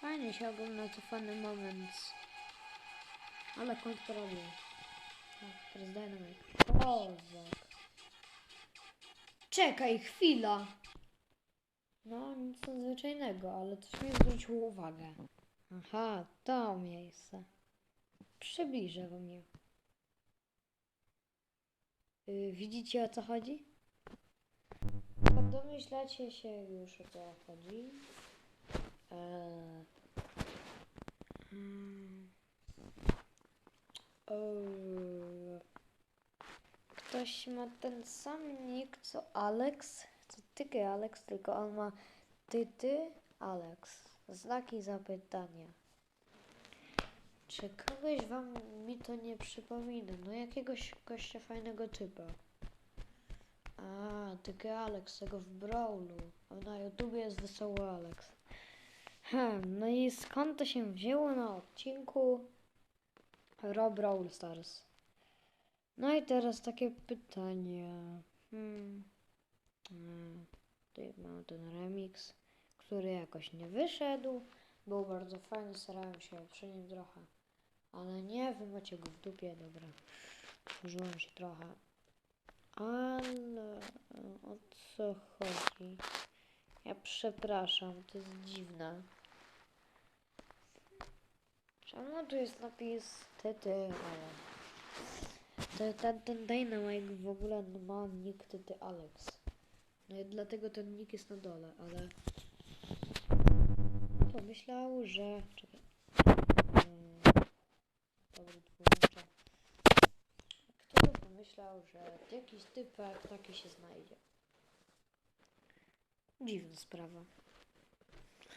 Fajnie się ogląda cofany moment. Ale kontroluję. Tak, teraz dynamite. Kozak. Czekaj, chwila. No, nic nadzwyczajnego, ale coś mi zwróciło uwagę. Aha, to miejsce. Przybliżę wam je. Y, widzicie o co chodzi? Domyślacie się już o co chodzi. Eee. Ktoś ma ten sam nick co Alex. Co ty, Alex, tylko on ma ty, ty, Alex. Znaki zapytania. Czy kogoś wam mi to nie przypomina? No jakiegoś gościa fajnego typa. A, tylko Alex, tego w Brawlu. Na YouTubie jest Wesoły Alex. Hmm, no i skąd to się wzięło na odcinku Rob Brawl Stars? No i teraz takie pytanie. Hmm. hmm. Tutaj mam ten remix, który jakoś nie wyszedł. Był bardzo fajny, starałem się przy nim trochę. Ale nie, wy macie go w dupie, dobra. Użyłem się trochę. Ale o co chodzi? Ja przepraszam, to jest dziwne. Czemu tu jest napis Tyty, ale... Ten, ten, ten Dynamite w ogóle ma nick Tyty Alex. No i dlatego ten nick jest na dole, ale... Pomyślał, że... Czekaj. Mm, wyłączę. Kto by pomyślał, że jakiś typek taki się znajdzie? Dziwna sprawa.